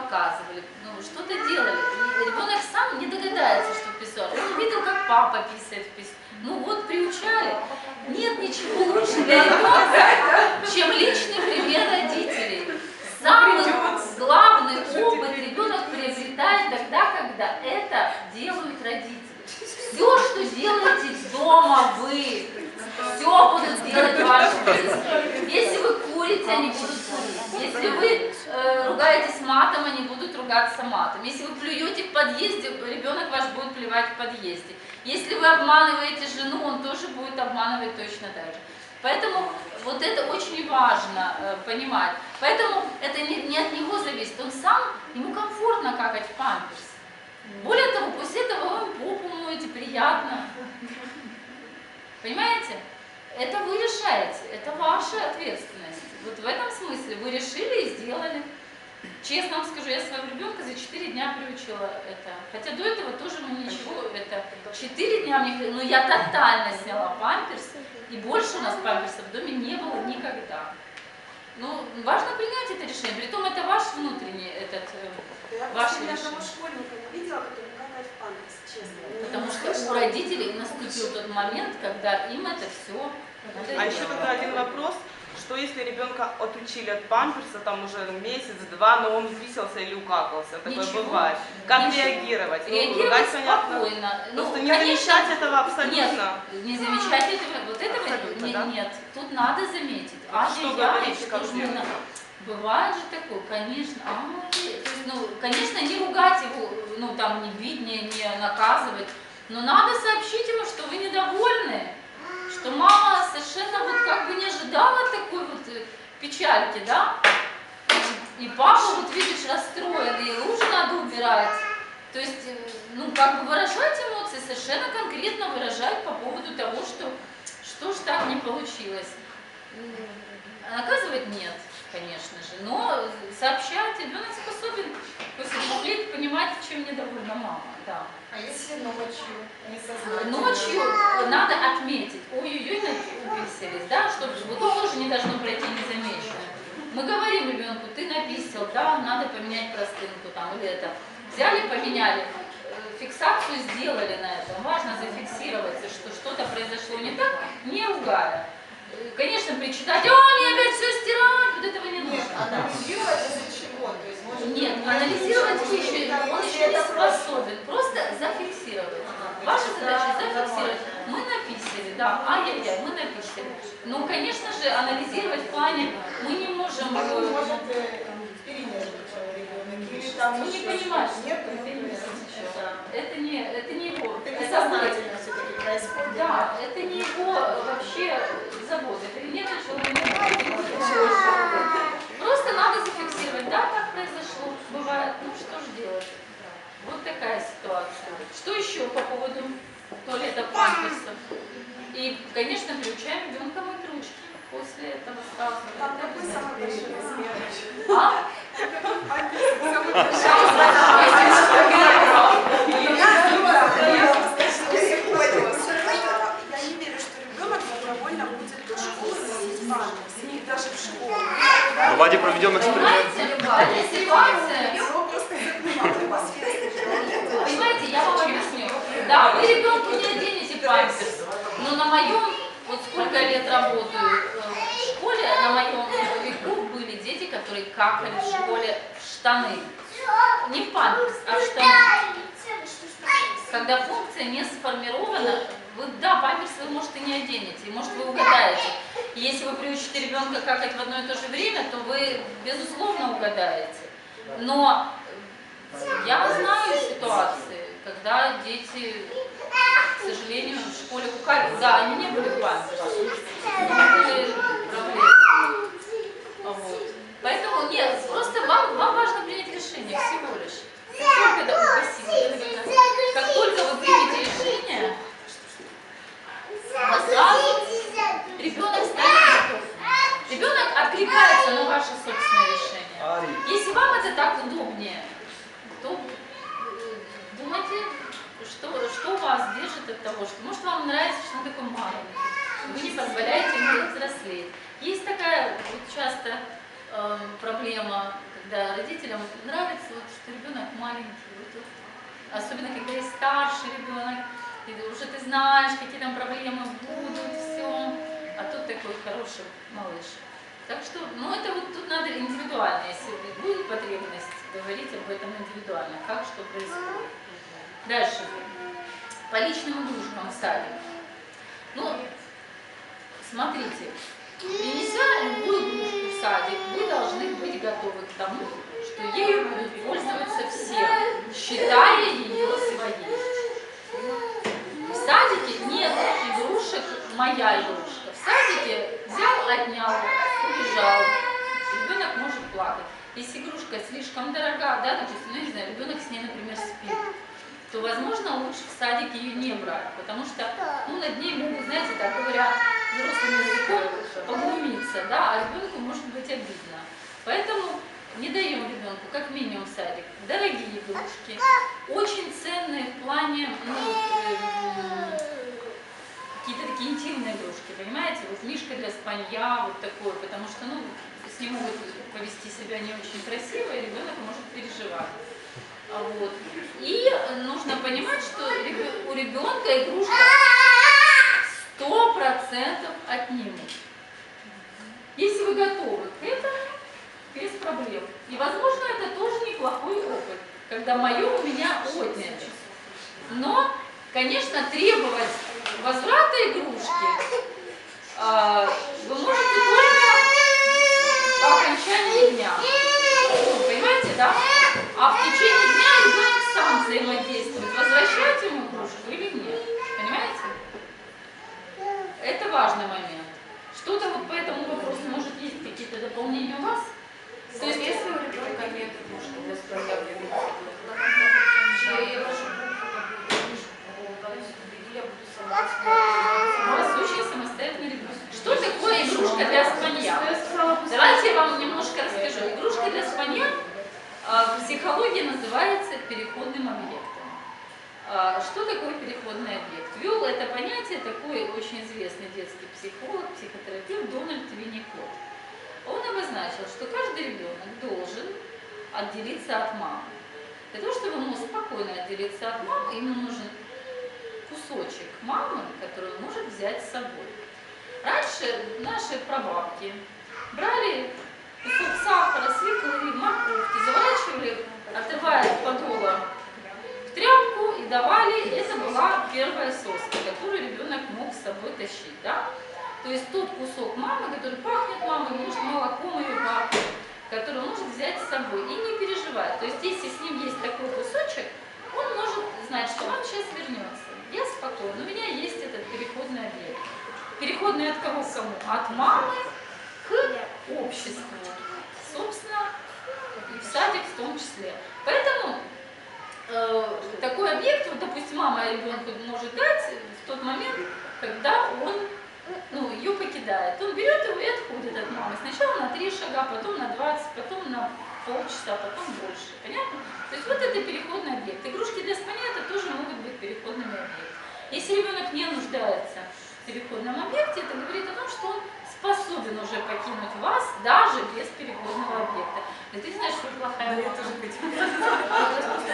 показывали, ну, что-то делали. И ребенок сам не догадается, что писал. Он видел, как папа писает в письме. Ну вот приучали. Нет ничего лучше для ребенка, чем личный пример родителей. Самый главный опыт ребенок приобретает тогда, когда это делают родители. Все, что делаете дома вы, все будут делать ваши дети. Если вы курите, они будут курить. Если вы э, ругаетесь матом, они будут ругаться матом. Если вы плюете в подъезде, ребенок ваш будет плевать в подъезде. Если вы обманываете жену, он тоже будет обманывать точно так же. Поэтому вот это очень важно э, понимать. Поэтому это не, не от него зависит. Он сам, ему комфортно какать в памперс. Более того, после этого вы попу моете, приятно. Понимаете? Это вы решаете, это ваша ответственность. Вот в этом смысле вы решили и сделали. Честно вам скажу, я своего ребенка за 4 дня приучила это. Хотя до этого тоже мы ничего, это 4 дня мне, но я тотально сняла памперс, и больше у нас памперса в доме не было никогда. Ну, важно принять это решение, притом это ваш внутренний этот, э, Я ваше просто ни одного решение. школьника не видела, который какает в памперс, честно. Я Потому не что слышала. у родителей наступил тот момент, когда им это все А еще тогда один вопрос, что если ребенка отучили от памперса, там уже месяц-два, но он взвесился или укакался, такое Ничего. бывает. Как Ничего. реагировать? Ну, Реагировать ругать, понятно. спокойно. Ну, Просто не конечно, замечать этого абсолютно. Нет, не замечать этого, вот этого Абсолютно, не- да? нет. Тут надо заметить. А что говорите, что как мы делать? Бывает же такое, конечно. Ай, то есть, ну, конечно, не ругать его, ну, там, не бить, не, не наказывать, но надо сообщить ему, что вы недовольны, что мама совершенно вот как бы не ожидала такой вот э, печальки, да? И папа, вот видишь, расстроен, и лужу надо убирать. То есть, э, ну, как бы выражать эмоции, совершенно конкретно выражать по поводу того, что что ж так не получилось. Наказывать нет, конечно же, но сообщать ребенок способен после двух лет понимать, чем недовольна мама. Да. А если ночью несознательно? Ночью надо отметить, ой-ой-ой, написались, да, чтобы вот тоже не должно пройти незамеченным. Мы говорим ребенку, ты написал, да, надо поменять простынку там или это. Взяли, поменяли, э, фиксацию сделали на этом. Важно зафиксироваться, что что-то произошло не так, не ругая. Э, Конечно, причитать, о, мне опять все стирать, вот этого не Нет, нужно. анализировать из-за чего? То есть, Нет, анализировать еще, он еще не способен, просто зафиксировать. Ваша задача да, зафиксировать. Мы написали, да, ай-яй-яй, мы написали. Ну, конечно же, анализировать в плане мы не можем... Так он э, Ну, не что-то. Нет, ну, это- не, это не его. Это несознательно все-таки происходит. Да, это не его вообще забота. Это не начало Просто надо зафиксировать, да, как произошло, бывает, ну что же делать. Вот такая ситуация. Что еще по поводу туалета памперсов? И, конечно, приучаем ребенка мыть ручки после этого сразу. Там Это какой обязательно. самый большой размер? А? Большой Я не верю, что ребенок добровольно будет до школы носить памперс, и даже в школу. Ну, Вадя проведем эксперимент. Понимаете, любая ситуация. Понимаете, я вам объясню. Да, вы ребенку не оденете памперс, но на моем, вот сколько лет работаю э, школе, на моем веку были дети, которые какали в школе в штаны. Не в памперс, а в штаны. Когда функция не сформирована, вы, да, памперс вы, может, и не оденете, и, может, вы угадаете. И если вы приучите ребенка какать в одно и то же время, то вы, безусловно, угадаете. Но я знаю ситуации, когда дети, к сожалению, в школе кукали. Да, они не были в памперсе, но были проблемы. Вот. Поэтому нет, просто вам, вам важно принять решение всего лишь. Как только, да, спасибо, Галина Николаевна. как только вы примете решение, а сразу ребенок станет готов. Ребенок откликается на ваше собственное решение. Если вам это так удобнее, то думайте, что, что вас держит от того, что может вам нравится, что он такой маленький. Вы не позволяете ему взрослеть. Есть такая вот часто э, проблема, Да, родителям нравится, вот, что ребенок маленький, вот, вот. особенно когда есть старший ребенок, и уже ты знаешь, какие там проблемы будут, все, а тут такой хороший малыш. Так что, ну это вот тут надо индивидуально, если будет потребность говорить об этом индивидуально, как что происходит. Дальше. По личным игрушкам садик. Ну, смотрите, принеся любую игрушку в садик, вы должны быть готовы к тому, что ею будут пользоваться все, считая ее своей. В садике нет игрушек «моя игрушка». В садике взял, отнял, убежал. Ребенок может плакать. Если игрушка слишком дорога, да, допустим, ну, не знаю, ребенок с ней, например, спит, то, возможно, лучше в садике ее не брать, потому что, ну, над ней могут, знаете, так говоря, взрослым языком поглумиться, да, а ребенку может быть обидно. Поэтому не даем ребенку, как минимум, садик, дорогие игрушки, очень ценные в плане, ну, э, какие-то такие интимные игрушки, понимаете? Вот мишка для спанья, вот такой, потому что, ну, с ним могут повести себя не очень красиво, и ребенок может переживать. А Вот. И нужно понимать, что у ребенка игрушка сто процентов отнимут. Если вы готовы к этому, без проблем. И, возможно, это тоже неплохой опыт, когда мое у меня отняли. Но, конечно, требовать возврата игрушки вы можете только по окончании дня. Ну, Понимаете, да? А в течение дня ребенок сам взаимодействует, возвращать ему игрушку или нет. Понимаете? Это важный момент. Что-то вот по этому вопросу, может, есть какие-то дополнения у вас? То есть, если у ребенка нет игрушки для спанья, я буду сама У вас очень. Что такое игрушка для спанья? Давайте я вам немножко расскажу. Игрушка для спанья а, в психологии называется переходным объектом. А, Что такое переходный объект? Ввел это понятие такой очень известный детский психолог, психотерапевт Дональд Винникот. Он обозначил, что каждый ребенок должен отделиться от мамы. Для того, чтобы ему спокойно отделиться от мамы, ему нужен кусочек мамы, который он может взять с собой. Раньше наши прабабки брали кусок сахара, свеклы, морковки, заворачивали, отрывая от подола в тряпку и давали. Это была первая соска, которую ребенок мог с собой тащить. Да? То есть тот кусок мамы, который пахнет мамой, может молоком ее пахнет, который он может взять с собой и не переживать. То есть если с ним есть такой кусочек, он может знать, что он сейчас вернется. Я спокойна, у меня есть этот переходный объект. Переходный от кого к кому? От мамы к обществу. Собственно, и в садик в том числе. Поэтому э, такой объект, вот, допустим, мама ребенку может дать в тот момент, когда он ну, ее покидает. Он берет его и отходит от мамы. Сначала на три шага, потом на 20, потом на полчаса, потом больше. Понятно? То есть вот это переходный объект. Игрушки для спания это тоже могут быть переходными объектами. Если ребенок не нуждается переходном объекте, это говорит о том, что он способен уже покинуть вас даже без переходного объекта. Да ты знаешь, что плохая мама.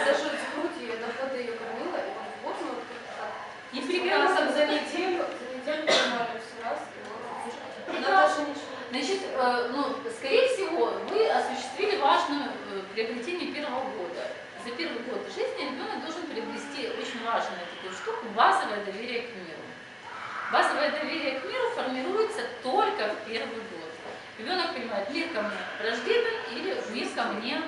Даже в грудь ее, до года ее кормила, и вот ну, вот так. И прекрасно. за неделю, за неделю нормально все раз, и ничего. Значит, э, ну, скорее всего, вы осуществили важное э, приобретение первого года. За первый год жизни ребенок должен приобрести очень важную такую штуку – базовое доверие к миру. Базовое доверие к миру формируется только в первый год. Ребенок понимает, мир ко мне враждебен или мир ко мне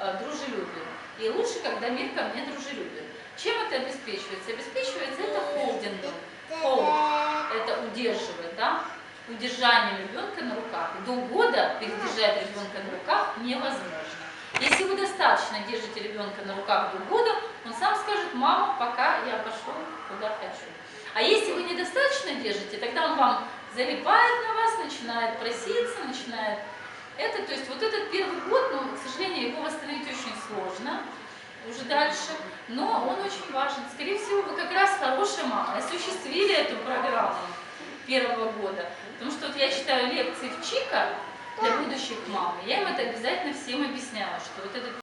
э, дружелюбен. И лучше, когда мир ко мне дружелюбен. Чем это обеспечивается? Обеспечивается это холдингом. Hold – это удерживать, да? Удержание ребенка на руках. До года передержать ребенка на руках невозможно. Если вы достаточно держите ребенка на руках до года, он сам скажет, мама, пока я пошел куда хочу. А если вы недостаточно держите, тогда он вам залипает на вас, начинает проситься, начинает это, то есть вот этот первый год, ну, к сожалению, его восстановить очень сложно уже дальше, но он очень важен. Скорее всего, вы как раз хорошая мама, осуществили эту программу первого года. Потому что вот я читаю лекции в ЧИКа, для будущих мам. Я им это обязательно всем объясняла, что вот этот